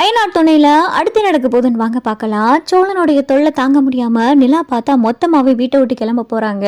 அயனார் துணையில அடுத்து நடக்க போகுதுன்னு வாங்க பார்க்கலாம். சோழனுடைய தொல்லை தாங்க முடியாம நிலா பார்த்தா மொத்தமாவே வீட்டை விட்டு கிளம்ப போறாங்க.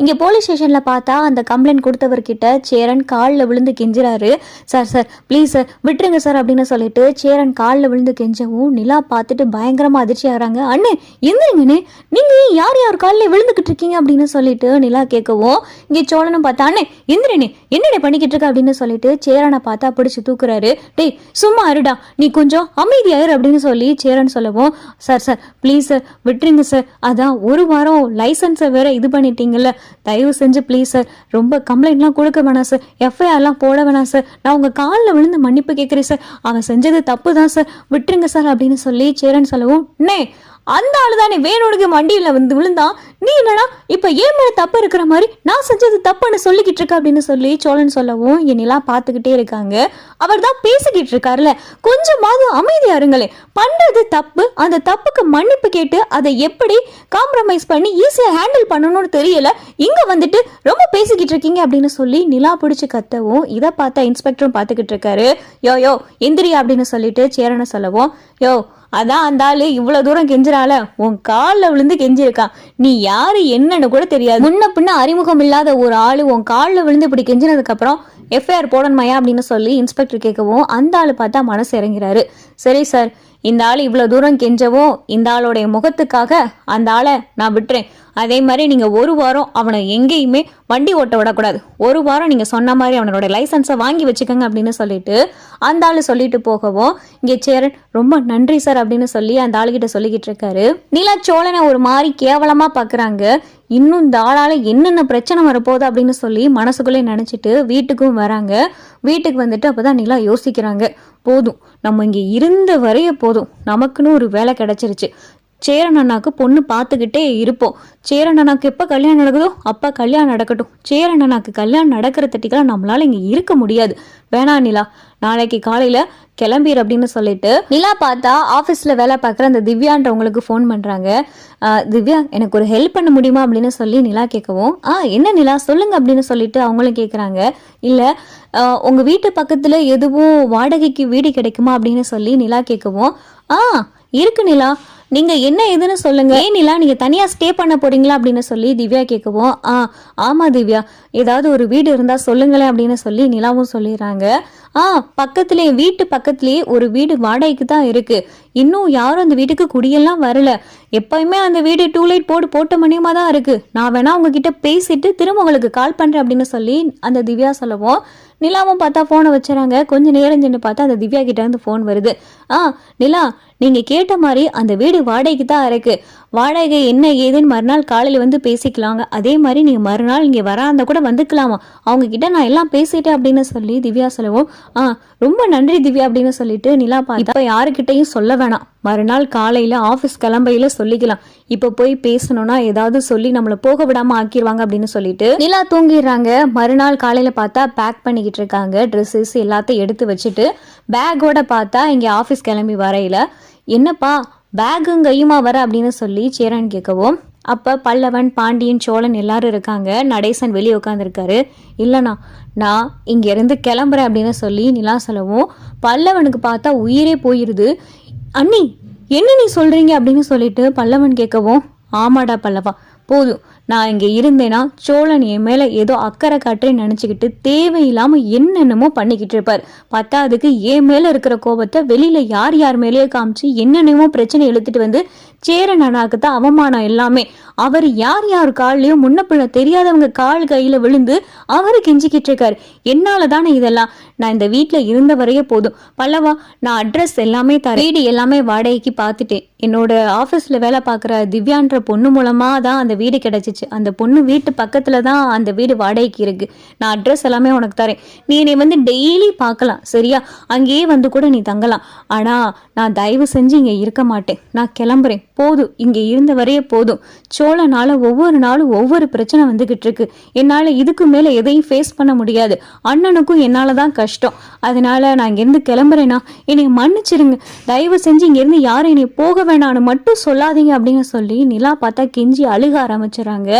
இங்க போலீஸ் ஸ்டேஷன்ல பார்த்தா அந்த கம்ப்ளைண்ட் கொடுத்தவர்கிட்ட சேரன் காலில் விழுந்து கெஞ்சுறாரு. சார் சார் ப்ளீஸ் சார் விட்டுருங்க சார் அப்படின்னு சொல்லிட்டு சேரன் காலில் விழுந்து கெஞ்சவும் நிலா பார்த்துட்டு பயங்கரமா அதிர்ச்சி ஆகிறாங்க. அண்ணே எந்திரிங்கண்ணே நீங்க யார் யார் காலில் விழுந்துகிட்டு இருக்கீங்க? அப்படின்னு சொல்லிட்டு நிலா கேட்கவும் இங்கே சோழனும் பார்த்தா அண்ணே எந்திரனே என்னடே பண்ணிக்கிட்டு இருக்க? அப்படின்னு சொல்லிட்டு சேரனை பார்த்தா பிடிச்சி தூக்குறாரு. டேய் சும்மா அருடா நீ கொஞ்சம் அமைதியாயிரு அப்படின்னு சொல்லி சேரன் சொல்லவும் சார் சார் ப்ளீஸ் சார் விட்டுருங்க சார். அதான் ஒரு வாரம் லைசன்ஸை வேற இது பண்ணிட்டீங்கல்ல. தயவு செஞ்சு ப்ளீஸ் சார் ரொம்ப கம்ப்ளைண்ட்லாம் கொடுக்க வேணாம் சார். எஃப்ஐஆர்லாம் போட வேணாம் சார். நான் உங்கள் காலில் விழுந்து மன்னிப்பு கேட்குறேன் சார். அவன் செஞ்சது தப்பு தான் சார். விட்டுருங்க சார் அப்படின்னு சொல்லி சேரன் சொல்லவும் நே அந்த ஆளு தானே வேணுனுக்கு வண்டியில் வந்து விழுந்தான் நீ என்னடா இப்போ ஏன் மேலே தப்பு இருக்கிற மாதிரி நான் செஞ்சது தப்புன்னு சொல்லிக்கிட்டு இருக்க அப்படின்னு சொல்லி சோழன் சொல்லவும் என்னெல்லாம் பார்த்துக்கிட்டே இருக்காங்க. அவர் தான் பேசிக்கிட்டு இருக்காருல்ல கொஞ்சமாவது அமைதியாக இருங்களே பண்றது தப்பு. அந்த தப்புக்கு மன்னிப்பு கேட்டு அதை எப்படி காம்ப்ரமைஸ் பண்ணி ஈஸியாக ஹேண்டில் பண்ணணும்னு தெரியல. இங்கே வந்துட்டு ரொம்ப பேசிக்கிட்டு இருக்கீங்க அப்படின்னு சொல்லி நிலா பிடிச்சி கத்தவும் இதை பார்த்தா இன்ஸ்பெக்டரும் பார்த்துக்கிட்டு இருக்காரு. யோ யோ எந்திரியா அப்படின்னு சொல்லிட்டு சேரனை சொல்லவும் யோ அதான் அந்த ஆளு இவ்வளவு தூரம் கெஞ்சுறால உன் காலில் விழுந்து கெஞ்சிருக்கான் நீ யாரு என்னன்னு கூட தெரியாது. முன்ன பின்ன அறிமுகம் இல்லாத ஒரு ஆளு உன் காலில் விழுந்து இப்படி கெஞ்சினதுக்கு அப்புறம் எஃப்ஐஆர் போடணுமையா? அப்படின்னு சொல்லி இன்ஸ்பெக்டர் கேட்கவும் அந்த ஆளு பார்த்தா மனசு இறங்கிறாரு. சரி சார் இந்த ஆள் இவ்வளோ தூரம் கெஞ்சவும் இந்த ஆளுடைய முகத்துக்காக அந்த ஆளை நான் விட்டுறேன். அதே மாதிரி நீங்கள் ஒரு வாரம் அவனை எங்கேயுமே வண்டி ஓட்ட விடக்கூடாது. ஒரு வாரம் நீங்கள் சொன்ன மாதிரி அவனோட லைசன்ஸை வாங்கி வச்சுக்கோங்க அப்படின்னு சொல்லிட்டு அந்த ஆள் சொல்லிட்டு போகவும் இங்கே சேரன் ரொம்ப நன்றி சார் அப்படின்னு சொல்லி அந்த ஆளுகிட்ட சொல்லிக்கிட்டு இருக்காரு. நீலா சோழனை ஒரு மாதிரி கேவலமாக பார்க்குறாங்க இன்னும் இந்த ஆளால் என்னென்ன பிரச்சனை வரப்போகுது அப்படின்னு சொல்லி மனசுக்குள்ளே நினச்சிட்டு வீட்டுக்கும் வராங்க. வீட்டுக்கு வந்துட்டு அப்போ தான் நிலா யோசிக்கிறாங்க. போதும் நம்ம இங்கே இருந்த வரைய போதும். நமக்குன்னு ஒரு வேலை கிடச்சிருச்சு. சேரன் அண்ணாக்கு பொண்ணு பார்த்துக்கிட்டே இருப்போம். சேரன் அண்ணாக்கு எப்போ கல்யாணம் நடக்குதோ அப்போ கல்யாணம் நடக்கட்டும். சேரன் அண்ணாக்கு கல்யாணம் நடக்கிற தட்டிக்கெல்லாம் நம்மளால இங்கே இருக்க முடியாது. வேணா நிலா நாளைக்கு காலையில் கிளம்பிடு அப்படின்னு சொல்லிட்டு நிலா பார்த்தா ஆஃபீஸில் வேலை பார்க்குற அந்த திவ்யான்றவங்களுக்கு ஃபோன் பண்ணுறாங்க திவ்யா எனக்கு ஒரு ஹெல்ப் பண்ண முடியுமா அப்படின்னு சொல்லி நிலா கேட்கவும் ஆ என்ன நிலா சொல்லுங்க அப்படின்னு சொல்லிட்டு அவங்களும் கேட்குறாங்க. இல்லை உங்கள் வீட்டு பக்கத்தில் எதுவும் வாடகைக்கு வீடு கிடைக்குமா அப்படின்னு சொல்லி நிலா கேட்கவும் ஆ இருக்கு நிலா. நீங்க என்ன ஏதுன்னு சொல்லுங்க. ஏன் நிலா நீங்க தனியா ஸ்டே பண்ண போறீங்களா அப்படின்னு சொல்லி திவ்யா கேட்கவும் ஆ ஆமா திவ்யா. ஏதாவது ஒரு வீடு இருந்தா சொல்லுங்களேன் அப்படின்னு சொல்லி நிலாவும் சொல்லிடுறாங்க. ஆ பக்கத்துலேயே வீட்டு பக்கத்துலேயே ஒரு வீடு வாடகைக்கு தான் இருக்கு. இன்னும் யாரும் அந்த வீட்டுக்கு குடியெல்லாம் வரல. எப்பயுமே அந்த வீடு டூ லைட் போட்டு போட்ட மணியமா தான் இருக்கு. நான் வேணா உங்ககிட்ட பேசிட்டு திரும்ப உங்களுக்கு கால் பண்றேன் அப்படின்னு சொல்லி அந்த திவ்யா சொல்லவும் நிலாவும் பார்த்தா ஃபோனை வச்சுறாங்க. கொஞ்சம் நேரம் சென்று பார்த்தா அந்த திவ்யா கிட்ட இருந்து ஃபோன் வருது. ஆ நிலா நீங்க கேட்ட மாதிரி அந்த வீடு வாடகைக்கு தான் இருக்கு. வாடகை என்ன ஏதுன்னு மறுநாள் காலையில் வந்து பேசிக்கலாங்க. அதே மாதிரி நீங்கள் மறுநாள் இங்கே வராந்த கூட வந்துக்கலாமா? அவங்க கிட்ட நான் எல்லாம் பேசிட்டேன் அப்படின்னு சொல்லி திவ்யா சொல்லவும். ஆ ரொம்ப நன்றி திவ்யா அப்படின்னு சொல்லிட்டு நிலா பார்த்தா இப்போ யாருக்கிட்டையும் சொல்ல வேணாம். மறுநாள் காலையில் ஆஃபீஸ் கிளம்பையில சொல்லிக்கலாம். இப்போ போய் பேசணும்னா ஏதாவது சொல்லி நம்மளை போக விடாமல் ஆக்கிடுவாங்க அப்படின்னு சொல்லிட்டு நிலா தூங்கிடுறாங்க. மறுநாள் காலையில் பார்த்தா பேக் பண்ணிக்கிட்டு இருக்காங்க. ட்ரெஸ்ஸஸ் எல்லாத்தையும் எடுத்து வச்சுட்டு பேக்கோட பார்த்தா இங்கே ஆஃபீஸ் கிளம்பி வரையில. என்னப்பா பேகும் கையுமா வர அப்படின்னு சொல்லி சேரன் கேட்கவும் அப்போ பல்லவன் பாண்டியன் சோழன் எல்லாரும் இருக்காங்க. நடேசன் வெளியே உட்காந்துருக்காரு இல்லைண்ணா நான் இங்கேருந்து கிளம்புறேன் அப்படின்னு சொல்லி நிலா சொல்லவும் பல்லவனுக்கு பார்த்தா உயிரே போயிடுது அண்ணி என்ன நீ சொல்கிறீங்க அப்படின்னு சொல்லிட்டு பல்லவன் கேட்கவும் ஆமாடா பல்லவா. போதும். நான் இங்கே இருந்தேன்னா சோழன் என் மேலே ஏதோ அக்கறை காட்டுறேன்னு நினச்சிக்கிட்டு தேவையில்லாமல் என்னென்னமோ பண்ணிக்கிட்டு இருப்பார். பத்தாவதுக்கு என் மேலே இருக்கிற கோபத்தை வெளியில் யார் யார் மேலேயே காமிச்சு என்னென்னமோ பிரச்சனை இழுத்துட்டு வந்து சேரனாக்கு தான் அவமானம் எல்லாமே. அவர் யார் யார் கால்லையும் முன்ன பிள்ளை தெரியாதவங்க கால் கையில் விழுந்து அவர் கெஞ்சிக்கிட்டு இருக்கார். என்னால் தானே இதெல்லாம்? நான் இந்த வீட்டில் இருந்த வரையே போதும். பல்லவா நான் அட்ரஸ் எல்லாமே தர வீடு எல்லாமே வாடகைக்கு பார்த்துட்டேன். என்னோட ஆஃபீஸில் வேலை பார்க்குற திவ்யான்ற பொண்ணு மூலமாக தான் அந்த வீடு கிடச்சிச்சு. அந்த பொண்ணு வீட்டு பக்கத்தில் தான் அந்த வீடு வாடகைக்கு இருக்குது நான் அட்ரஸ் எல்லாமே உனக்கு தரேன். நீ என்னை வந்து டெய்லி பார்க்கலாம் சரியா? அங்கேயே வந்து கூட நீ தங்கலாம். ஆனால் நான் தயவு செஞ்சு இங்கே இருக்க மாட்டேன். நான் கிளம்புறேன். போதும். இங்கே இருந்த வரையே போதும். சோழனால் ஒவ்வொரு நாளும் ஒவ்வொரு பிரச்சனை வந்துகிட்டு இருக்கு. என்னால் இதுக்கு மேலே எதையும் ஃபேஸ் பண்ண முடியாது. அண்ணனுக்கும் என்னால் தான் கஷ்டம். அதனால நான் இங்கேருந்து கிளம்புறேன்னா என்னை மன்னிச்சிருங்க. தயவு செஞ்சு இங்கேருந்து யாரும் என்னை போக வேணான்னு மட்டும் சொல்லாதீங்க அப்படின்னு சொல்லி நிலா பார்த்தா கெஞ்சி அழுக ஆரம்பிச்சிடறாங்க.